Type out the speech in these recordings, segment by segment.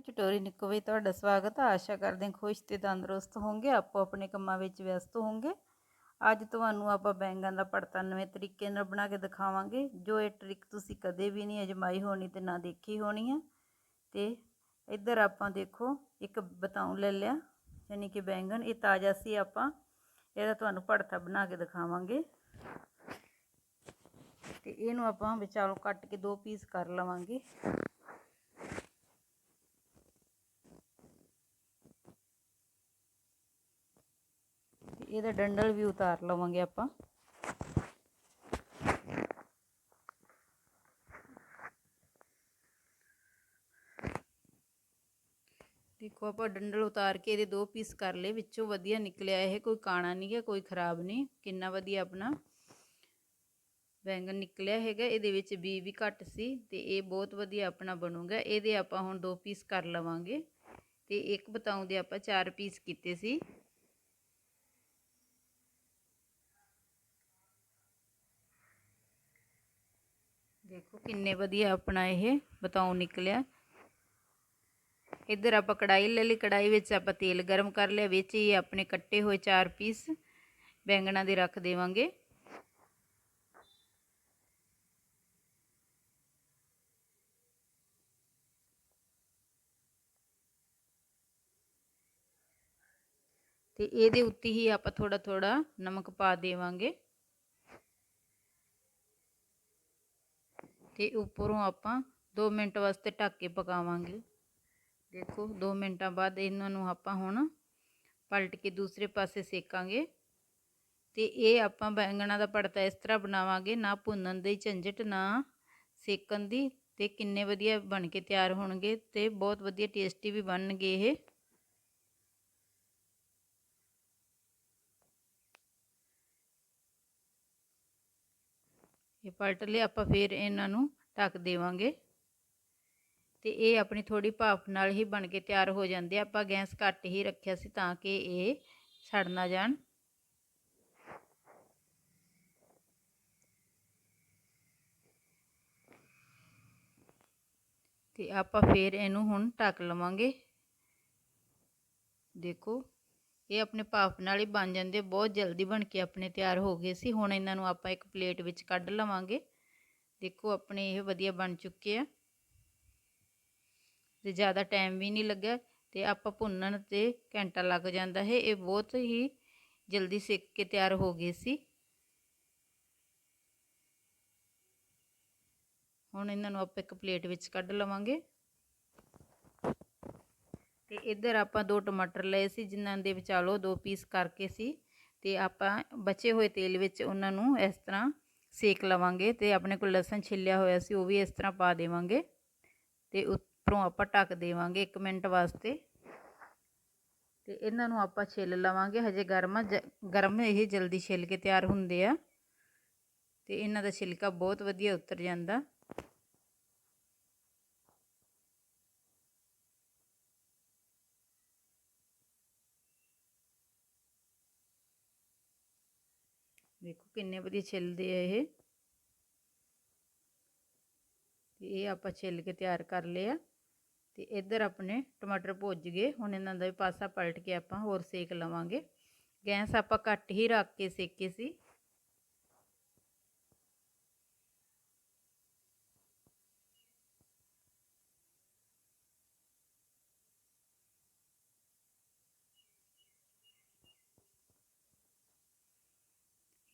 ਚਟੋਰੀ ਨਿੱਕੋ ਵਿੱਚ ਤੁਹਾਡਾ ਸਵਾਗਤ ਹੈ। ਆਸ਼ਾ ਕਰਦੇ ਹਾਂ ਖੁਸ਼ ਤੇ ਤੰਦਰੁਸਤ ਹੋਵੋਗੇ ਆਪੋ ਆਪਣੇ ਕੰਮਾਂ ਵਿੱਚ ਵਿਅਸਤ ਹੋਵੋਗੇ ਅੱਜ ਤੁਹਾਨੂੰ ਆਪਾਂ ਬੈਂਗਣ ਦਾ ਭੜਤਾ ਨਵੇਂ ਤਰੀਕੇ ਨਾਲ ਬਣਾ ਕੇ ਦਿਖਾਵਾਂਗੇ। ਜੋ ਇਹ ਟ੍ਰਿਕ ਤੁਸੀਂ ਕਦੇ ਵੀ ਨਹੀਂ ਅਜਮਾਈ ਹੋਣੀ ਤੇ ਨਾ ਦੇਖੀ ਹੋਣੀ ਹੈ ਤੇ ਇੱਧਰ ਆਪਾਂ ਦੇਖੋ, ਇੱਕ ਬਤਾਉ ਲੈ ਲਿਆ, ਯਾਨੀ ਕਿ ਬੈਂਗਣ। ਇਹ ਤਾਜ਼ਾ ਸੀ ਆਪਾਂ। ਇਹਦਾ ਤੁਹਾਨੂੰ ਭੜਤਾ ਬਣਾ ਕੇ ਦਿਖਾਵਾਂਗੇ। ਤੇ ਇਹਨੂੰ ਆਪਾਂ ਵਿਚਾਲੋਂ ਕੱਟ ਕੇ ਦੋ ਪੀਸ ਕਰ ਲਵਾਂਗੇ। ਇਹਦਾ ਡੰਡਲ ਵੀ ਉਤਾਰ ਲਵਾਂਗੇ ਆਪਾਂ। ਦੇਖੋ ਆਪਾਂ ਡੰਡਲ ਉਤਾਰ ਕੇ ਇਹਦੇ ਦੋ ਪੀਸ ਕਰ ਲਏ, ਵਿੱਚੋਂ ਵਧੀਆ ਨਿਕਲਿਆ ਇਹ, ਕੋਈ ਕਾਣਾ ਨਹੀਂ ਹੈ ਕੋਈ ਖਰਾਬ ਨਹੀਂ, ਕਿੰਨਾ ਵਧੀਆ ਆਪਣਾ ਬੈਂਗਣ ਨਿਕਲਿਆ ਹੈਗਾ, ਇਹਦੇ ਵਿੱਚ ਬੀ ਵੀ ਘੱਟ ਸੀ ਤੇ ਇਹ ਬਹੁਤ ਵਧੀਆ ਆਪਣਾ ਬਣੂਗਾ, ਇਹਦੇ ਆਪਾਂ ਹੁਣ ਦੋ ਪੀਸ ਕਰ ਲਵਾਂਗੇ ਤੇ ਇੱਕ ਬਤਾਉ ਦੇ ਆਪਾਂ ਚਾਰ ਪੀਸ ਕੀਤੇ ਸੀ। ਦੇਖੋ ਕਿੰਨੇ ਵਧੀਆ ਆਪਣਾ ਇਹ ਬਤਾਉ ਨਿਕਲਿਆ। ਇੱਧਰ ਆਪਾਂ ਕੜਾਈ ਲੈ ਲਈ। ਕੜਾਈ ਵਿੱਚ ਆਪਾਂ ਤੇਲ ਗਰਮ ਕਰ ਲਿਆ। ਵਿੱਚ ਹੀ ਆਪਣੇ ਕੱਟੇ ਹੋਏ ਚਾਰ ਪੀਸ ਬੈਂਗਣਾ ਦੇ ਰੱਖ ਦੇਵਾਂਗੇ। ਤੇ ਇਹਦੇ ਉੱਤੇ ਹੀ ਆਪਾਂ ਥੋੜਾ ਥੋੜਾ ਨਮਕ ਪਾ ਦੇਵਾਂਗੇ। ਤੇ ਉੱਪਰੋਂ ਆਪਾਂ 2 ਮਿੰਟ ਵਾਸਤੇ ਢੱਕ ਕੇ ਪਕਾਵਾਂਗੇ। ਦੇਖੋ 2 ਮਿੰਟਾਂ ਬਾਅਦ ਇਹਨਾਂ ਨੂੰ ਆਪਾਂ ਹੁਣ ਪਲਟ ਕੇ ਦੂਸਰੇ ਪਾਸੇ ਸੇਕਾਂਗੇ ਤੇ ਇਹ ਆਪਾਂ ਬੈਂਗਣਾ ਦਾ ਪੜਤਾ ਇਸ ਤਰ੍ਹਾਂ ਬਣਾਵਾਂਗੇ, ਨਾ ਭੁੰਨਣ ਦੀ, ਝੰਜਟ ਨਾ ਸੇਕਣ ਦੀ ਤੇ ਕਿੰਨੇ ਵਧੀਆ ਬਣ ਕੇ ਤਿਆਰ ਹੋਣਗੇ ਤੇ ਬਹੁਤ ਵਧੀਆ ਟੇਸਟੀ ਵੀ ਬਣਨਗੇ ਇਹ। ਇਹ ਪਲਟ ਲਿਆ ਆਪਾਂ ਫਿਰ ਇਹਨਾਂ ਨੂੰ ਢੱਕ ਦੇਵਾਂਗੇ। ਤੇ ਇਹ ਆਪਣੀ ਥੋੜੀ ਭਾਫ ਨਾਲ ਹੀ ਬਣ ਕੇ ਤਿਆਰ ਹੋ ਜਾਂਦੇ ਆਪਾਂ ਗੈਸ ਘੱਟ ਹੀ ਰੱਖਿਆ ਸੀ ਤਾਂ ਕਿ ਇਹ ਸੜ ਨਾ ਜਾਣ। ਤੇ ਆਪਾਂ ਫੇਰ ਇਹਨੂੰ ਹੁਣ ਢੱਕ ਲਵਾਂਗੇ। ਦੇਖੋ। ਇਹ ਆਪਣੇ ਭਾਫ ਨਾਲ ਹੀ ਬਣ ਜਾਂਦੇ ਬਹੁਤ ਜਲਦੀ ਬਣ ਕੇ ਆਪਣੇ ਤਿਆਰ ਹੋ ਗਏ ਸੀ। ਹੁਣ ਇਹਨਾਂ ਨੂੰ ਆਪਾਂ ਇੱਕ ਪਲੇਟ ਵਿੱਚ ਕੱਢ ਲਵਾਂਗੇ। ਦੇਖੋ ਆਪਣੇ ਇਹ ਵਧੀਆ ਬਣ ਚੁੱਕੇ ਆ। ਤੇ ਜ਼ਿਆਦਾ ਟਾਈਮ ਵੀ ਨਹੀਂ ਲੱਗਾ ਤੇ ਆਪਾਂ ਭੁੰਨਣ ਤੇ ਘੰਟਾ ਲੱਗ ਜਾਂਦਾ ਹੈ। ਇਹ ਬਹੁਤ ਹੀ ਜਲਦੀ ਸੇਕ ਕੇ ਤਿਆਰ ਹੋ ਗਏ ਸੀ। ਹੁਣ ਇਹਨਾਂ ਨੂੰ ਆਪਾਂ ਇੱਕ ਪਲੇਟ ਵਿੱਚ ਕੱਢ ਲਵਾਂਗੇ। ਤੇ ਇੱਧਰ ਆਪਾਂ ਦੋ ਟਮਾਟਰ ਲਏ ਸੀ, ਜਿਨ੍ਹਾਂ ਦੇ ਵਿਚਾਲੋ ਦੋ ਪੀਸ ਕਰਕੇ ਸੀ ਤੇ ਆਪਾਂ ਬਚੇ ਹੋਏ ਤੇਲ ਵਿੱਚ ਉਹਨਾਂ ਨੂੰ ਇਸ ਤਰ੍ਹਾਂ ਸੇਕ ਲਵਾਂਗੇ ਤੇ ਆਪਣੇ ਕੋਲ ਲਸਣ ਛਿੱਲਿਆ ਹੋਇਆ ਸੀ, ਉਹ ਵੀ ਇਸ ਤਰ੍ਹਾਂ ਪਾ ਦੇਵਾਂਗੇ ਤੇ ਉੱਪਰੋਂ ਆਪਾਂ ਢੱਕ ਦੇਵਾਂਗੇ 1 ਮਿੰਟ ਵਾਸਤੇ ਤੇ ਇਹਨਾਂ ਨੂੰ ਆਪਾਂ ਛਿੱਲ ਲਵਾਂਗੇ। ਹਜੇ ਗਰਮ ਗਰਮ ਇਹ ਜਲਦੀ ਛਿੱਲ ਕੇ ਤਿਆਰ ਹੁੰਦੇ ਆ ਤੇ ਇਹਨਾਂ ਦਾ ਛਿਲਕਾ ਬਹੁਤ ਵਧੀਆ ਉਤਰ ਜਾਂਦਾ। ਦੇਖੋ ਕਿੰਨੇ ਵਧੀਆ ਛਿੱਲਦੇ ਆ ਇਹ। ਤੇ ਇਹ ਆਪਾਂ ਛਿੱਲ ਕੇ ਤਿਆਰ ਕਰ ਲਿਆ। ਤੇ ਇੱਧਰ ਆਪਣੇ ਟਮਾਟਰ ਭੁੱਜ ਗਏ। ਹੁਣ ਇਹਨਾਂ ਦਾ ਵੀ ਪਾਸਾ ਪਲਟ ਕੇ ਆਪਾਂ ਹੋਰ ਸੇਕ ਲਵਾਂਗੇ। ਗੈਸ ਆਪਾਂ ਘੱਟ ਹੀ ਰੱਖ ਕੇ ਸੇਕੇ ਸੀ।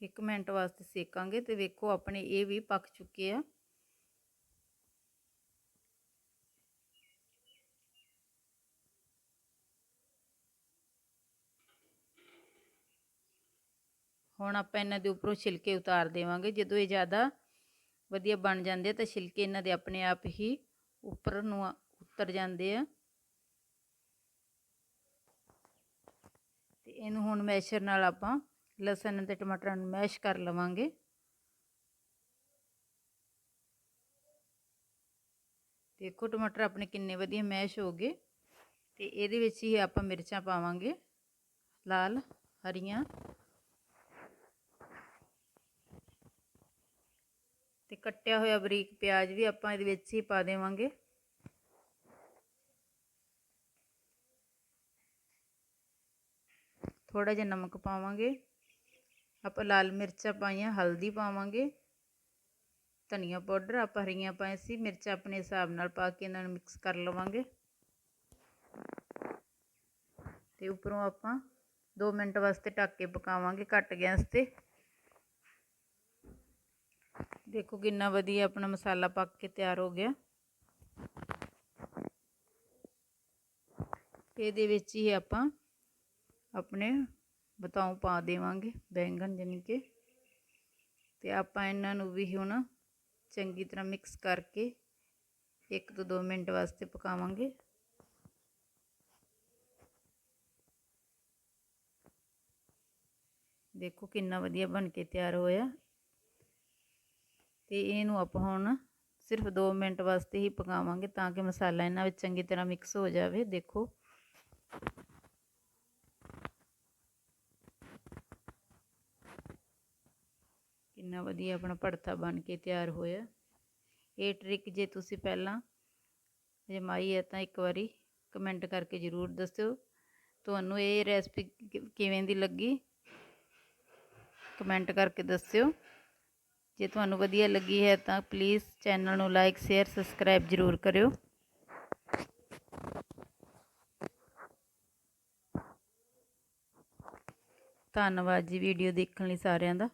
ਇੱਕ ਮਿੰਟ ਵਾਸਤੇ ਸੇਕਾਂਗੇ ਤੇ ਵੇਖੋ ਆਪਣੇ ਇਹ ਵੀ ਪੱਕ ਚੁੱਕੇ ਆ। ਹੁਣ ਆਪਾਂ ਇਹਨਾਂ ਦੇ ਉੱਪਰੋਂ ਛਿਲਕੇ ਉਤਾਰ ਦੇਵਾਂਗੇ। ਜਦੋਂ ਇਹ ਜ਼ਿਆਦਾ ਵਧੀਆ ਬਣ ਜਾਂਦੇ ਤਾਂ ਛਿਲਕੇ ਇਹਨਾਂ ਦੇ ਆਪਣੇ ਆਪ ਹੀ ਉੱਪਰ ਨੂੰ ਉਤਰ ਜਾਂਦੇ ਆ। ਤੇ ਇਹਨੂੰ ਹੁਣ ਮੈਸ਼ਰ ਨਾਲ ਆਪਾਂ ਲਸਣ ਅਤੇ ਟਮਾਟਰਾਂ ਨੂੰ ਮੈਸ਼ ਕਰ ਲਵਾਂਗੇ। ਦੇਖੋ ਟਮਾਟਰ ਆਪਣੇ ਕਿੰਨੇ ਵਧੀਆ ਮੈਸ਼ ਹੋ ਗਏ ਤੇ ਇਹਦੇ ਵਿੱਚ ਹੀ ਆਪਾਂ ਮਿਰਚਾਂ ਪਾਵਾਂਗੇ, ਲਾਲ, ਹਰੀਆਂ ਤੇ ਕੱਟਿਆ ਹੋਇਆ ਬਰੀਕ ਪਿਆਜ਼ ਵੀ ਆਪਾਂ ਇਹਦੇ ਵਿੱਚ ਹੀ ਪਾ ਦੇਵਾਂਗੇ। ਥੋੜਾ ਜਿਹਾ ਨਮਕ ਪਾਵਾਂਗੇ। ਆਪਾਂ ਲਾਲ ਮਿਰਚਾਂ ਪਾਈਆਂ, ਹਲਦੀ ਪਾਵਾਂਗੇ। ਧਨੀਆ ਪਾਊਡਰ, ਆਪਾਂ ਹਰੀਆਂ ਪਾਏ ਸੀ, ਮਿਰਚਾਂ ਆਪਣੇ ਹਿਸਾਬ ਨਾਲ ਪਾ ਕੇ ਇਹਨਾਂ ਨੂੰ ਮਿਕਸ ਕਰ ਲਵਾਂਗੇ। ਤੇ ਉੱਪਰੋਂ ਆਪਾਂ 2 ਮਿੰਟ ਵਾਸਤੇ ਢੱਕ ਕੇ ਪਕਾਵਾਂਗੇ ਘੱਟ ਗੈਸ ਤੇ। ਦੇਖੋ ਕਿੰਨਾ ਵਧੀਆ ਆਪਣਾ ਮਸਾਲਾ ਪੱਕ ਕੇ ਤਿਆਰ ਹੋ ਗਿਆ। ਇਹਦੇ ਵਿੱਚ ਹੀ ਆਪਾਂ ਆਪਣੇ ਬਤਾਉ ਪਾ ਦੇਵਾਂਗੇ ਬੈਂਗਣ ਜਾਨੀ ਕਿ। ਤੇ ਆਪਾਂ ਇਹਨਾਂ ਨੂੰ ਵੀ ਹੁਣ ਚੰਗੀ ਤਰ੍ਹਾਂ ਮਿਕਸ ਕਰਕੇ 1 ਤੋਂ 2 ਮਿੰਟ ਵਾਸਤੇ ਪਕਾਵਾਂਗੇ। ਦੇਖੋ ਕਿੰਨਾ ਵਧੀਆ ਬਣ ਕੇ ਤਿਆਰ ਹੋਇਆ। ਤੇ ਇਹਨੂੰ ਆਪਾਂ ਹੁਣ ਸਿਰਫ 2 ਮਿੰਟ ਵਾਸਤੇ ਹੀ ਪਕਾਵਾਂਗੇ ਤਾਂ ਕਿ ਮਸਾਲਾ ਇਹਨਾਂ ਵਿੱਚ ਚੰਗੀ ਤਰ੍ਹਾਂ ਮਿਕਸ ਹੋ ਜਾਵੇ। ਦੇਖੋ ਕਿੰਨਾ ਵਧੀਆ ਆਪਣਾ ਭੜਥਾ ਬਣ ਕੇ ਤਿਆਰ ਹੋਇਆ। ਇਹ ਟ੍ਰਿਕ ਜੇ ਤੁਸੀਂ ਪਹਿਲਾਂ ਜਮਾਈ ਹੈ ਤਾਂ ਇੱਕ ਵਾਰੀ ਕਮੈਂਟ ਕਰਕੇ ਜ਼ਰੂਰ ਦੱਸਿਓ। ਤੁਹਾਨੂੰ ਇਹ ਰੈਸਪੀ ਕਿਵੇਂ ਦੀ ਲੱਗੀ? ਕਮੈਂਟ ਕਰਕੇ ਦੱਸਿਓ। ਜੇ ਤੁਹਾਨੂੰ ਵਧੀਆ ਲੱਗੀ ਹੈ ਤਾਂ ਪਲੀਜ਼ ਚੈਨਲ ਨੂੰ ਲਾਈਕ ਸ਼ੇਅਰ ਸਬਸਕ੍ਰਾਈਬ ਜ਼ਰੂਰ ਕਰਿਓ। ਧੰਨਵਾਦ ਜੀ ਵੀਡੀਓ ਦੇਖਣ ਲਈ ਸਾਰਿਆਂ ਦਾ।